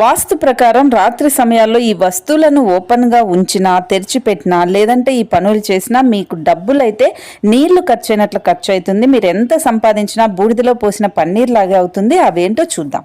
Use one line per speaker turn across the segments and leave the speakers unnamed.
వాస్తు ప్రకారం రాత్రి సమయాల్లో ఈ వస్తువులను ఓపెన్గా ఉంచినా తెరిచిపెట్టినా లేదంటే ఈ పనులు చేసినా మీకు డబ్బులైతే నీళ్ళు ఖర్చు అయినట్లు ఖర్చు అవుతుంది. మీరు ఎంత సంపాదించినా బూడిదలో పోసిన పన్నీర్ లాగే అవుతుంది. అవేంటో చూద్దాం.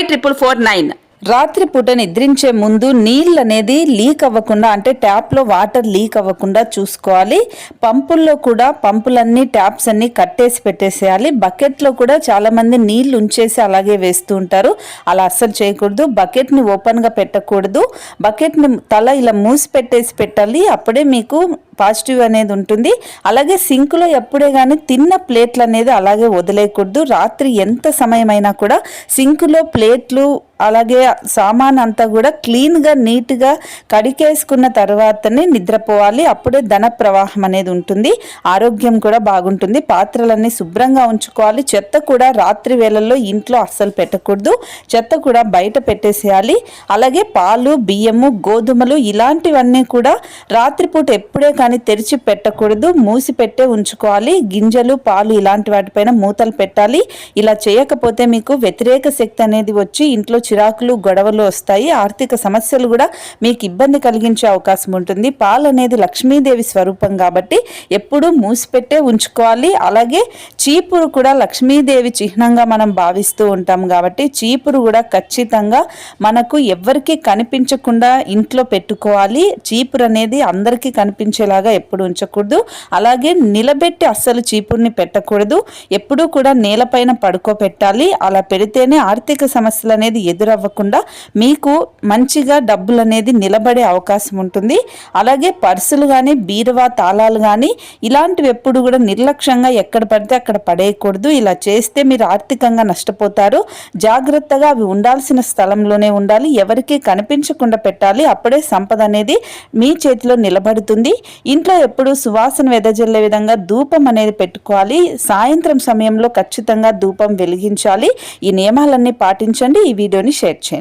triple four nine.
రాత్రిపూట నిద్రించే ముందు నీళ్ళు అనేది లీక్ అవ్వకుండా అంటే ట్యాప్లో వాటర్ లీక్ అవ్వకుండా చూసుకోవాలి. పంపుల్లో కూడా పంపులన్నీ ట్యాప్స్ అన్నీ కట్టేసి పెట్టేసేయాలి. బకెట్లో కూడా చాలామంది నీళ్ళు ఉంచేసి అలాగే వేస్తూ ఉంటారు. అలా అస్సలు చేయకూడదు. బకెట్ని ఓపెన్గా పెట్టకూడదు. బకెట్ని తల ఇలా మూసి పెట్టేసి పెట్టాలి. అప్పుడే మీకు పాజిటివ్ అనేది ఉంటుంది. అలాగే సింక్లో ఎప్పుడే కానీ తిన్న ప్లేట్లు అనేది అలాగే వదిలేయకూడదు. రాత్రి ఎంత సమయమైనా కూడా సింకులో ప్లేట్లు అలాగే సామాన్ అంతా కూడా క్లీన్గా నీట్గా కడికేసుకున్న తర్వాతనే నిద్రపోవాలి. అప్పుడే ధన ప్రవాహం అనేది ఉంటుంది. ఆరోగ్యం కూడా బాగుంటుంది. పాత్రలన్నీ శుభ్రంగా ఉంచుకోవాలి. చెత్త కూడా రాత్రి వేళల్లో ఇంట్లో అస్సలు పెట్టకూడదు. చెత్త కూడా బయట పెట్టేసేయాలి. అలాగే పాలు బియ్యము గోధుమలు ఇలాంటివన్నీ కూడా రాత్రిపూట ఎప్పుడే కానీ తెరిచి పెట్టకూడదు మూసి పెట్టే ఉంచుకోవాలి. గింజలు పాలు ఇలాంటి వాటిపైన మూతలు పెట్టాలి. ఇలా చేయకపోతే మీకు వ్యతిరేక శక్తి అనేది వచ్చి ఇంట్లో చిరాకులు గొడవలు వస్తాయి. ఆర్థిక సమస్యలు కూడా మీకు ఇబ్బంది కలిగించే అవకాశం ఉంటుంది. పాలు అనేది లక్ష్మీదేవి స్వరూపం కాబట్టి ఎప్పుడూ మూసిపెట్టే ఉంచుకోవాలి. అలాగే చీపురు కూడా లక్ష్మీదేవి చిహ్నంగా మనం భావిస్తూ ఉంటాం కాబట్టి చీపురు కూడా ఖచ్చితంగా మనకు ఎవ్వరికీ కనిపించకుండా ఇంట్లో పెట్టుకోవాలి. చీపురు అనేది అందరికీ కనిపించేలాగా ఎప్పుడు ఉంచకూడదు. అలాగే నిలబెట్టి అస్సలు చీపుర్ని పెట్టకూడదు. ఎప్పుడూ కూడా నేలపైన పడుకోబెట్టాలి. అలా పెడితేనే ఆర్థిక సమస్యలు అనేది ఎదురవ్వకుండా మీకు మంచిగా డబ్బులు అనేది నిలబడే అవకాశం ఉంటుంది. అలాగే పర్సులు కానీ బీరువా తాళాలు కానీ ఇలాంటివి ఎప్పుడు కూడా నిర్లక్ష్యంగా ఎక్కడ పడితే అక్కడ పడేయకూడదు. ఇలా చేస్తే మీరు ఆర్థికంగా నష్టపోతారు. జాగ్రత్తగా అవి ఉండాల్సిన స్థలంలోనే ఉండాలి. ఎవరికీ కనిపించకుండా పెట్టాలి. అప్పుడే సంపద అనేది మీ చేతిలో నిలబడుతుంది. ఇంట్లో ఎప్పుడు సువాసన వెదజల్లే విధంగా ధూపం అనేది పెట్టుకోవాలి. సాయంత్రం సమయంలో ఖచ్చితంగా ధూపం వెలిగించాలి. ఈ నియమాలన్నీ పాటించండి. ఈ వీడియోని షేర్ చేయండి.